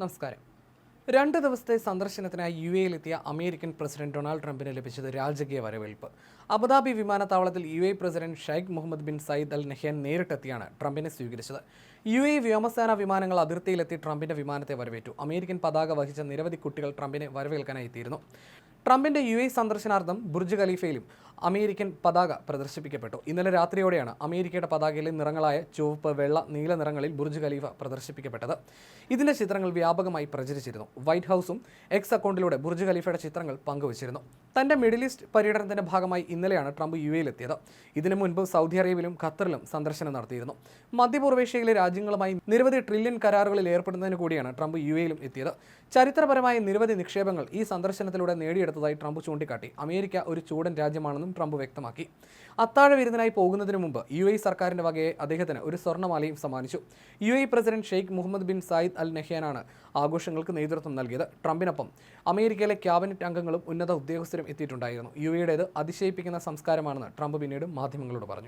നമസ്കാരം. രണ്ട് ദിവസത്തെ സന്ദർശനത്തിനായി യു എയിലെത്തിയ അമേരിക്കൻ പ്രസിഡന്റ് ഡൊണാൾഡ് ട്രംപിന് ലഭിച്ചത് രാജകീയ വരവേൽപ്പ്. അബുദാബി വിമാനത്താവളത്തിൽ U A president Sheikh Mohammed bin Zayed Al Nahyan നേരിട്ടെത്തിയാണ് ട്രംപിനെ സ്വീകരിച്ചത്. യു എ വ്യോമസേന വിമാനങ്ങൾ അതിർത്തിയിലെത്തി ട്രംപിന്റെ വിമാനത്തെ വരവേറ്റു. അമേരിക്കൻ പതാക വഹിച്ച നിരവധി കുട്ടികൾ ട്രംപിനെ വരവേൽക്കാനായി എത്തിയിരുന്നു. ട്രംപിന്റെ യു എ സന്ദർശനാർത്ഥം ബുർജ് ഖലീഫയിലും അമേരിക്കൻ പതാക പ്രദർശിപ്പിക്കപ്പെട്ടു. ഇന്നലെ രാത്രിയോടെയാണ് അമേരിക്കയുടെ പതാകയിലെ നിറങ്ങളായ ചുവപ്പ് വെള്ള നീല നിറങ്ങളിൽ ബുർജ് ഖലീഫ പ്രദർശിപ്പിക്കപ്പെട്ടത്. ഇതിന്റെ ചിത്രങ്ങൾ വ്യാപകമായി പ്രചരിച്ചിരുന്നു. വൈറ്റ് ഹൗസും എക്സ് അക്കൗണ്ടിലൂടെ ബുർജ് ഖലീഫയുടെ ചിത്രങ്ങൾ പങ്കുവച്ചിരുന്നു. തന്റെ മിഡിൽ ഈസ്റ്റ് പര്യടനത്തിന്റെ ഭാഗമായി ഇന്നലെയാണ് ട്രംപ് യു എയിലെത്തിയത് ഇതിനു മുൻപ് സൗദി അറേബ്യയിലും ഖത്തറിലും സന്ദർശനം നടത്തിയിരുന്നു. മധ്യപൂർവേഷ്യയിലെ രാജ്യങ്ങളുമായി നിരവധി ട്രില്യൺ കരാറുകളിൽ ഏർപ്പെടുന്നതിന് കൂടിയാണ് ട്രംപ് യു എയിലും എത്തിയത്. ചരിത്രപരമായ നിരവധി നിക്ഷേപങ്ങൾ ഈ സന്ദർശനത്തിലൂടെ നേടിയെടുത്തതായി ട്രംപ് ചൂണ്ടിക്കാട്ടി. അമേരിക്ക ഒരു ചൂടൻ രാജ്യമാണെന്നും ട്രംപ് വ്യക്തമാക്കി. അത്താഴ വിരുന്നിനായി പോകുന്നതിന് മുമ്പ് യു എ സർക്കാരിന്റെ വകയെ അദ്ദേഹത്തിന് ഒരു സ്വർണമാലയും സമ്മാനിച്ചു. U A president Sheikh Mohammed bin Zayed Al നെഹ്യാനാണ് ആഘോഷങ്ങൾക്ക് നേതൃത്വം നൽകിയത്. ട്രംപിനൊപ്പം അമേരിക്കയിലെ ക്യാബിനറ്റ് അംഗങ്ങളും ഉന്നത ഉദ്യോഗസ്ഥരും എത്തിയിട്ടുണ്ടായിരുന്നു. യു എയുടേത് അതിശയിപ്പിക്കുന്ന സംസ്കാരമാണെന്ന് ട്രംപ് പിന്നീട് മാധ്യമങ്ങളോട് പറഞ്ഞു.